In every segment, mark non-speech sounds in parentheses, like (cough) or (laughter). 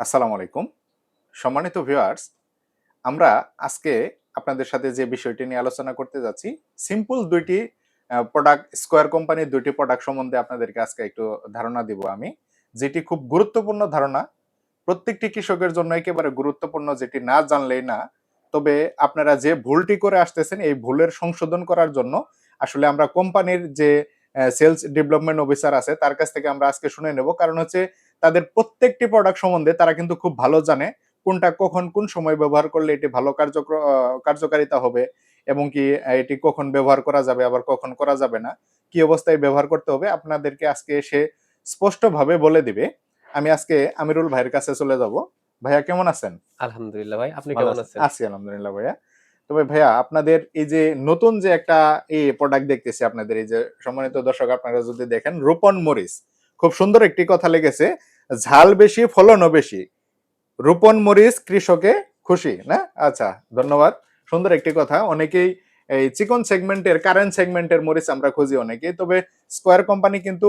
আসসালামু আলাইকুম। সম্মানিত ভিউয়ার্স, আমরা আজকে আপনাদের সাথে যে বিষয়টি নিয়ে আলোচনা করতে যাচ্ছি, সিম্পল দুইটি প্রোডাক্ট স্কোয়ার কোম্পানির দুইটি প্রোডাক্ট সম্বন্ধে আপনাদেরকে আজকে একটু ধারণা দিব আমি। যেটি খুব গুরুত্বপূর্ণ ধারণা, প্রত্যেকটি কৃষকের জন্য একেবারে গুরুত্বপূর্ণ যেটি না জানলেই না। তবে আপনারা যে ভুলটি করে আসতেছেন, এই ভুলের সংশোধন করার জন্য আসলে আমরা কোম্পানির যে সেলস ডেভেলপমেন্ট অফিসার আছে, তার কাছ থেকে আমরা আজকে শুনে নেব। কারণ হচ্ছে তাদের প্রত্যেকটি প্রোডাক্ট সম্বন্ধে তারা কিন্তু খুব ভালো জানে কোনটা কখন কোন সময় ব্যবহার করলে এটি ভালো কার্যক্র কার্যকারিতা হবে এবং কি এটি কখন ব্যবহার করা যাবে আবার কখন করা যাবে না কি অবস্থায় ব্যবহার করতে হবে আপনাদেরকে আজকে সে স্পষ্টভাবে বলে দিবে। আমি আজকে আমিরুল ভাইয়ের কাছে চলে যাব। ভাইয়া কেমন আছেন? আলহামদুলিল্লাহ ভাই আপনি কেমন আছেন? আছেন? আছি আলহামদুলিল্লাহ ভাইয়া। তবে ভাইয়া আপনাদের এই যে নতুন যে একটা এই প্রোডাক্ট দেখতেছি আপনাদের এই যে সম্মানিত দর্শক আপনারা যদি দেখেন রোপন মরিচ। খুব সুন্দর একটি কথা লেগেছে। ঝাল বেশি, ফলনও বেশি। রোপন মরিচ কৃষকে খুশি, না? আচ্ছা ধন্যবাদ। সুন্দর একটি কথা। অনেকেই এই চিকন সেগমেন্টের কারেন্ট সেগমেন্টের মরিচ আমরা খুঁজি অনেকেই, তবে স্কোয়ার কোম্পানি কিন্তু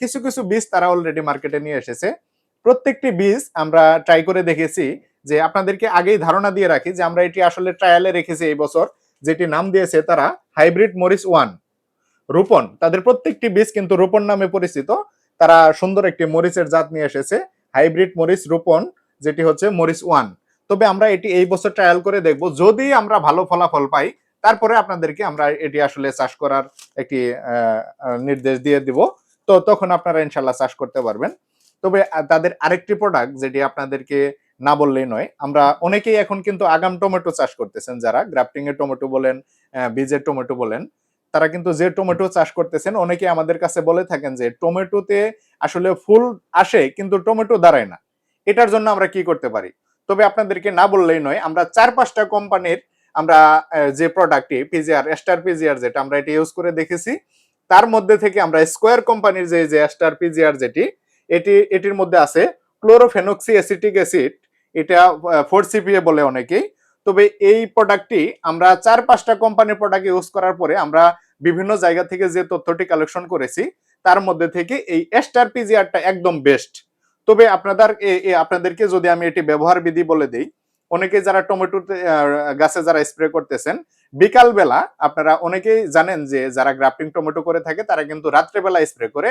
কিছু কিছু বীজ তারা অলরেডি মার্কেটে নিয়ে এসেছে। প্রত্যেকটি বীজ আমরা ট্রাই করে দেখেছি যে আপনাদেরকে আগেই ধারণা দিয়ে রাখি যে আমরা এটি আসলে ট্রায়ালে রেখেছি এই বছর, যেটি নাম দিয়েছে তারা হাইব্রিড মরিচ ওয়ান রোপন, তাদের প্রত্যেকটি বীজ কিন্তু রোপন নামে পরিচিত। তারা সুন্দর একটি মরিচের জাত নিয়ে এসেছে, হাইব্রিড মরিচ রোপন যেটি হচ্ছে মরিচ ওয়ান। তবে আমরা এটি এই বছর ট্রায়াল করে দেখব। যদি আমরা ভালো ফলাফল পাই, তারপরে আপনাদেরকে আমরা এটি আসলে চাষ করার একটি নির্দেশ দিয়ে দিব। তো তখন আপনারা ইনশাল্লাহ চাষ করতে পারবেন। তবে তাদের আরেকটি প্রোডাক্ট যেটি আপনাদেরকে না বললেই নয়, আমরা অনেকেই এখন কিন্তু আগাম টমেটো চাষ করতেছেন, যারা গ্রাফটিং এর টমেটো বলেন বীজের টমেটো বলেন। তারা কিন্তু যে টমেটো চাষ করতেছেন, অনেকে আমাদের কাছে বলে থাকেন যে টমেটোতে আসলে ফুল আসে কিন্তু টমেটো দাঁড়ায় না। এটার জন্য আমরা কি করতে পারি? তবে আপনাদেরকে না বললেই নয়, আমরা চার পাঁচটা কোম্পানির আমরা যে প্রোডাক্টটি পিজিআর স্টার পিজিআর যেটা আমরা এটা ইউজ করে দেখেছি, তার মধ্যে থেকে আমরা স্কোয়ার কোম্পানির যে যে স্টার পিজিআর যেটি, এটি, এটির মধ্যে আছে ক্লোরোফেনক্সি অ্যাসিটিক অ্যাসিড এটা ফোর সিপিএ বলে অনেকেই। তবে এই প্রোডাক্টটি আমরা চার পাঁচটা কোম্পানির প্রোডাক্ট ইউজ করার পরে আমরা বিভিন্ন জায়গা থেকে যে তথ্যটি কালেকশন করেছি, তার মধ্যে থেকে এই এস্টার পিজিআরটা একদম বেস্ট তবে আপনাদের আপনাদেরকে যদি আমি এটি ব্যবহার বিধি বলে দিই, অনেকে যারা টমেটো গাছে যারা স্প্রে করতেছেন, বিকাল বেলা আপনারা অনেকেই জানেন যে যারা গ্রাফটিং টমেটো করে থাকে, তারা কিন্তু রাত্রেবেলা স্প্রে করে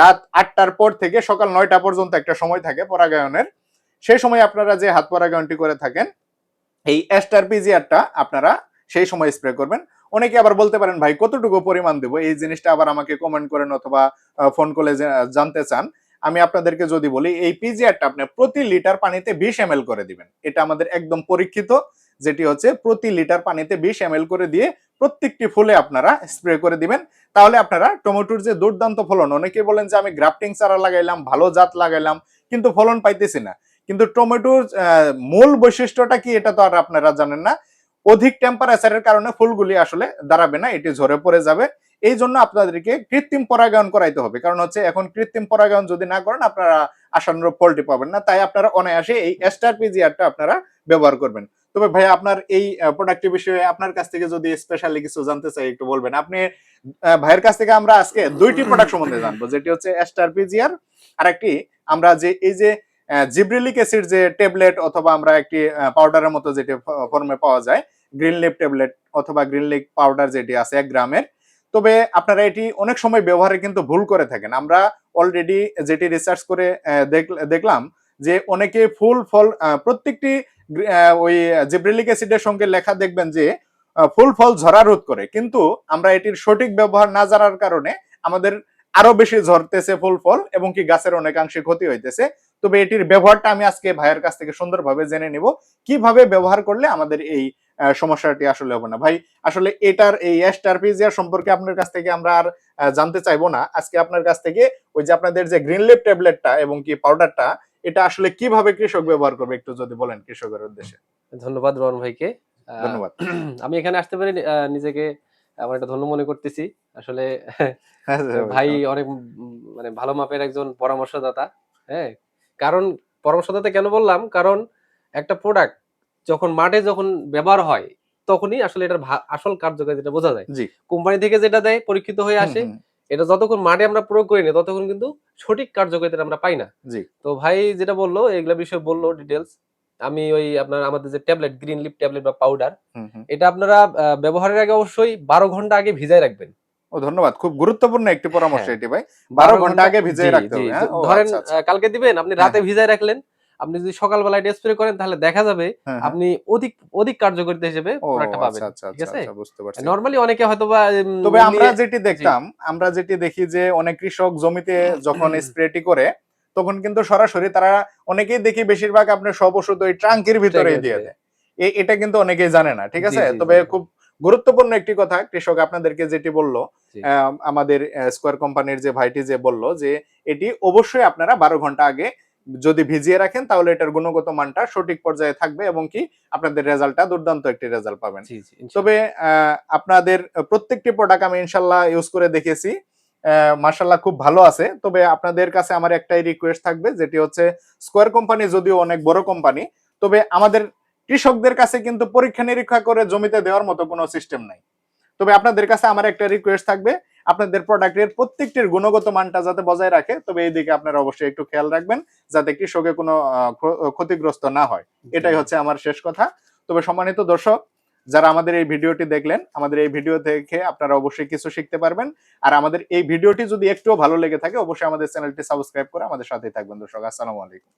রাত আটটার পর থেকে সকাল নয়টা পর্যন্ত একটা সময় থাকে পরাগায়নের। সেই সময় আপনারা যে হাত পরাগায়নটি করে থাকেন, এই এস্টার পিজিআরটা আপনারা সেই সময় স্প্রে করবেন। অনেকে আবার বলতে পারেন, ভাই, কতটুকু পরিমাণ দেবো? এই জিনিসটা আবার আমাকে কমেন্ট করেন অথবা ফোন কলে জানতে চান। আমি আপনাদেরকে যদি বলি, এই পিজিআরটা আপনি প্রতি লিটার পানিতে বিশ এম করে দিবেন। এটা আমাদের একদম পরীক্ষিত, যেটি হচ্ছে প্রতি লিটার পানিতে বিশ এম করে দিয়ে প্রত্যেকটি ফুলে আপনারা স্প্রে করে দিবেন। তাহলে আপনারা টমেটোর যে দুর্দান্ত ফলন অনেকে বলেন যে, আমি গ্রাফটিং চারা লাগাইলাম, ভালো জাত লাগাইলাম, কিন্তু ফলন পাইতেছি না। কিন্তু টমেটোর মূল বৈশিষ্ট্যটা কি, এটা তো আর আপনারা জানেন না। অধিক টেম্পারেচারের কারণে ফুলগুলি আসলে দাঁড়াবে না, এটি ঝরে পড়ে যাবে। এই জন্য আপনাদেরকে কৃত্রিম পরাগায়ন করাইতে হবে। কারণ হচ্ছে এখন কৃত্রিম পরাগায়ন যদি না করেন, আপনারা আশানুরূপ ফলটি পাবেন না। তাই আপনারা অনায়াসে এই এস্টার পিজিআরটা আপনারা ব্যবহার করবেন। তবে ভাই আপনার এই প্রোডাক্টের বিষয়ে আপনার কাছ থেকে যদি স্পেশালি কিছু জানতে চাই, একটু বলবেন। আপনি ভাইয়ের কাছ থেকে আমরা আজকে দুইটি প্রোডাক্ট সম্বন্ধে জানব, যেটি হচ্ছে এস্টার পিজিআর আর একটি আমরা যে, এই যে জিব্রিলিক অ্যাসিড যে ট্যাবলেট অথবা আমরা একটি পাউডারের মতো যেটি ফর্মে পাওয়া যায় গ্রিন লিপ ট্যাবলেট অথবা গ্রিন লিপ পাউডার যেটি আছে এক গ্রামের, তবে আপনারা এটি অনেক সময় ব্যবহারে কিন্তু ভুল করে থাকেন। আমরা অলরেডি যেটি রিসার্চ করে দেখলাম যে অনেকে ফুল ফল প্রত্যেকটি ওই জিব্রিলিক অ্যাসিডের সঙ্গে লেখা দেখবেন যে ফুল ফল ঝরা রোধ করে। কিন্তু আমরা এটির সঠিক ব্যবহার না জানার কারণে আমাদের আরও বেশি ঝরতেছে ফুল ফল এবং কি গাছের অনেকাংশে ক্ষতি হইতেছে। তবে এটির ব্যবহারটা আমি আজকে ভাইয়ের কাছ থেকে সুন্দরভাবে জেনে নিব। কীভাবে ব্যবহার করলে আমাদের এই সমস্যাটি আসলে হবে না? ভাই আসলে এটার এই এস্টার পিজিআর সম্পর্কে আপনার কাছ থেকে আমরা আর জানতে চাইব না। আজকে আপনার কাছ থেকে ওই যে আপনাদের যে গ্রিন লিপ ট্যাবলেটটা এবং কি পাউডারটা এটা আসলে কীভাবে কৃষক ব্যবহার করবে একটু যদি বলেন কৃষকের উদ্দেশ্যে? ধন্যবাদ রোহন ভাইকে। ধন্যবাদ। (clears throat) আমি এখানে আসতে পারি নিজেকে আমার একটা ধন্য মনে করতেছি। আসলে হ্যাঁ, ভাই অনেক মানে ভালো মাপের একজন পরামর্শদাতা হ্যাঁ? কারণ পরামর্শদাতা কেন বললাম? কারণ একটা প্রোডাক্ট যখন মাঠে যখন ব্যবহার হয় তখনই আসলে এটার ভা- আসল কার্যকারিতা বোঝা যায়। কোম্পানি থেকে যেটা দেয় পরীক্ষিত হয়ে আসে এটা যতক্ষণ মাঠে আমরা প্রয়োগ করি না ততক্ষণ কিন্তু সঠিক কার্যকারিতা আমরা পাই না। জি। তো ভাই যেটা বলল এগুলা বিষয়ে বলল ডিটেলস আমি ওই আপনার আমাদের যে ট্যাবলেট গ্রিন লিপ ট্যাবলেট বা পাউডার এটা আপনারা ব্যবহারের আগে অবশ্যই বারো ঘণ্টা আগে ভিজায় রাখবেন। ও ধন্যবাদ। খুব গুরুত্বপূর্ণ একটি পরামর্শ হ্যাঁ। এটি ভাই। বারো ঘণ্টা আগে ভিজিয়ে রাখতে হবে হ্যাঁ? ধরেন আচ্ছা, আচ্ছা। কালকে দিবেন আপনি রাতে ভিজায় রাখলেন আপনি যদি সকালবেলায় স্প্রে করেন তাহলে দেখা যাবে হ্যাঁ, হ্যাঁ। আপনি অধিক অধিক কার্যকারিতা হিসেবে প্রোডাক্টটা পাবেন। আচ্ছা ঠিক আছে? বুঝতে পারছি। নরমালি অনেকে হয়তো বা তবে আমরা যেটি দেখতাম আমরা যেটি দেখি যে অনেক কৃষক জমিতে যখন (clears throat) স্প্রেটি করে তখন কিন্তু সরাসরি তারা অনেকেই দেখি বেশিরভাগ আপনার সব ওষুধ ওই ট্রাঙ্কের ভিতরে। দিয়ে। দেয় এটা কিন্তু অনেকেই জানে না ঠিক আছে? তবে খুব গুরুত্বপূর্ণ একটি কথা কৃষক আপনাদেরকে যেটি বলল আমাদের স্কোয়ার কোম্পানির যে ভাইটি যে বলল যে এটি অবশ্যই আপনারা বারো ঘণ্টা আগে যদি ভিজিয়ে রাখেন তাহলে এটার গুণগত মানটা সঠিক পর্যায়ে থাকবে এবং কি আপনাদের রেজাল্টটা দুর্দান্ত একটি রেজাল্ট পাবেন। তবে আহ, আপনাদের প্রত্যেকটি প্রোডাক্ট আমি ইনশাল্লাহ ইউজ করে দেখেছি মার্শাল্লাহ খুব ভালো আছে। তবে আপনাদের কাছে আমার একটাই রিকোয়েস্ট থাকবে যেটি হচ্ছে স্কোয়ার কোম্পানি যদিও অনেক বড় কোম্পানি তবে আমাদের কৃষকদের কাছে কিন্তু পরীক্ষা নিরীক্ষা করে জমিতে দেওয়ার মতো কোনো সিস্টেম নাই। তবে আপনাদের কাছে আমার একটা রিকোয়েস্ট থাকবে আপনাদের প্রোডাক্টের প্রত্যেকটির গুণগত মানটা যাতে বজায় রাখে তবে এই দিকে আপনারা অবশ্যই একটু খেয়াল রাখবেন যাতে কৃষকে কোনো ক্ষতিগ্রস্ত না হয়। এটাই হচ্ছে আমার শেষ কথা। তবে সম্মানিত দর্শক যারা আমাদের এই ভিডিওটি দেখলেন আমাদের এই ভিডিও থেকে আপনারা অবশ্যই কিছু শিখতে পারবেন। আর আমাদের এই ভিডিওটি যদি একটুও ভালো লেগে থাকে অবশ্যই আমাদের চ্যানেলটি সাবস্ক্রাইব করে আমাদের সাথেই থাকবেন দর্শক। আসসালামু আলাইকুম।